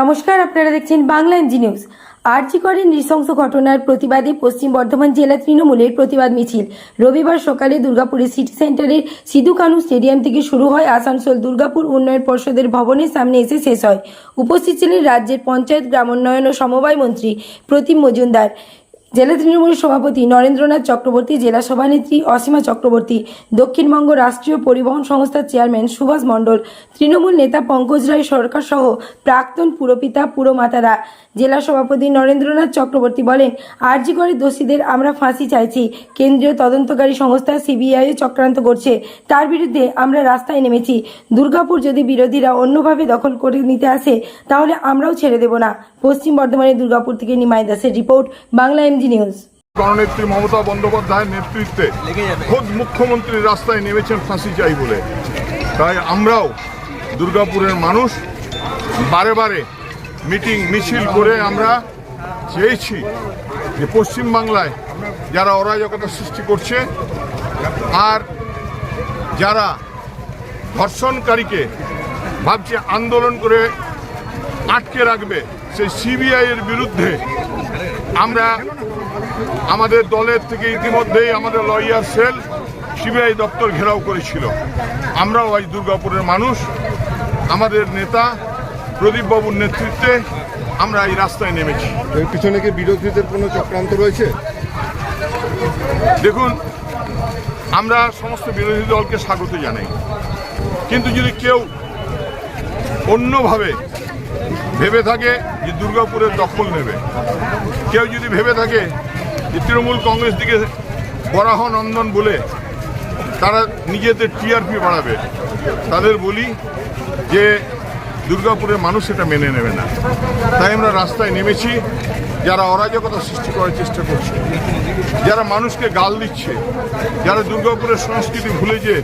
নমস্কার, আপনারা দেখছেন বাংলা এনজি নিউজ। করে নৃশংস ঘটনার প্রতিবাদে পশ্চিম বর্ধমান জেলা তৃণমূলের প্রতিবাদ মিছিল। রবিবার সকালে দুর্গাপুরের সিটি সেন্টারের সিধু কানু স্টেডিয়াম থেকে শুরু হয় আসানসোল দুর্গাপুর উন্নয়ন পর্ষদের ভবনের সামনে এসে শেষ হয়। উপস্থিত ছিলেন রাজ্যের পঞ্চায়েত গ্রামোন্নয়ন ও সমবায় মন্ত্রী প্রতিম মজুমদার। জেলা তৃণমূল সভাপতি নরেন্দ্রনাথ চক্রবর্তী, জেলা সভানেত্রী অসীমা চক্রবর্তী, দক্ষিণবঙ্গ রাষ্ট্রীয় পরিবহন সংস্থার চেয়ারম্যান সুভাষ মণ্ডল, তৃণমূল নেতা পঙ্কজ রায় সরকার সহ প্রাক্তন পুরপিতা পুরমাতারা। জেলা সভাপতি নরেন্দ্রনাথ চক্রবর্তী বলেন, আরজি করে দোষীদের আমরা ফাঁসি চাইছি। কেন্দ্রীয় তদন্তকারী সংস্থা সিবিআই চক্রান্ত করছে। তার বিরুদ্ধে আমরা রাস্তায় নেমেছি। দুর্গাপুর যদি বিরোধীরা অন্যভাবে দখল করে নিতে আসে, তাহলে আমরাও ছেড়ে দেব না। পশ্চিম বর্ধমানের দুর্গাপুর থেকে নিমাই দাসের রিপোর্ট, বাংলা এমজি নিউজ। গণনেত্রী মমতা বন্দ্যোপাধ্যায়ের নেতৃত্বে খোদ মুখ্যমন্ত্রী রাস্তায় নেমেছেন ফাঁসি চাই বলে। তাই আমরাও দুর্গাপুরের মানুষ বারে বারে মিটিং, মিছিল করে আমরা চেয়েছি যে পশ্চিমবাংলায় যারা অরাজকতা সৃষ্টি করছে আর যারা ধর্ষণকারীকে ভাবছে আন্দোলন করে আটকে রাখবে, সেই সিবিআই এর বিরুদ্ধে আমরা আমাদের দলের থেকে ইতিমধ্যেই আমাদের লয়ার সেল সিবিআই দপ্তর ঘেরাও করেছিল। আমরাও আজ দুর্গাপুরের মানুষ। আমাদের নেতা প্রদীপ বাবুর নেতৃত্বে আমরা এই রাস্তায় নেমেছি। এর পিছনে কি বিরোধীদের কোনো চক্রান্ত রয়েছে? দেখুন আমরা সমস্ত বিরোধী দলকে স্বাগত জানাই। কিন্তু যদি কেউ অন্যভাবে ভেবে থাকে যে দুর্গাপুরের দখল নেবে। কেউ যদি ভেবে থাকে যে তৃণমূল কংগ্রেস দিকে বরাহ নন্দন বলে তারা নিজেদের টিআরপি বাড়াবে, তাদের বলি যে দুর্গাপুরের মানুষ এটা মেনে নেবে না। তাই আমরা রাস্তায় নেমেছি, যারা অরাজকতা সৃষ্টি করার চেষ্টা করছে, যারা মানুষকে গাল দিচ্ছে, যারা দুর্গাপুরের সংস্কৃতি ভুলে যে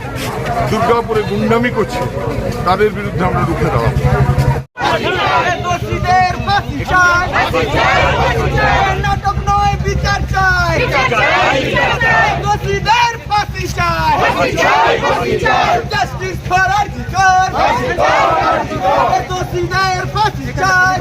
দুর্গাপুরে গুন্ডামি করছে, তাদের বিরুদ্ধে আমরা রুখে দাঁড়াবো। দোষীদের ফাঁসি চাই। নাটক নয়, বিচার চাই। দোষীদের ফাঁসি চাই। জাস্টিস ফর আর্জিকর দোষীদের ফাঁসি চাই।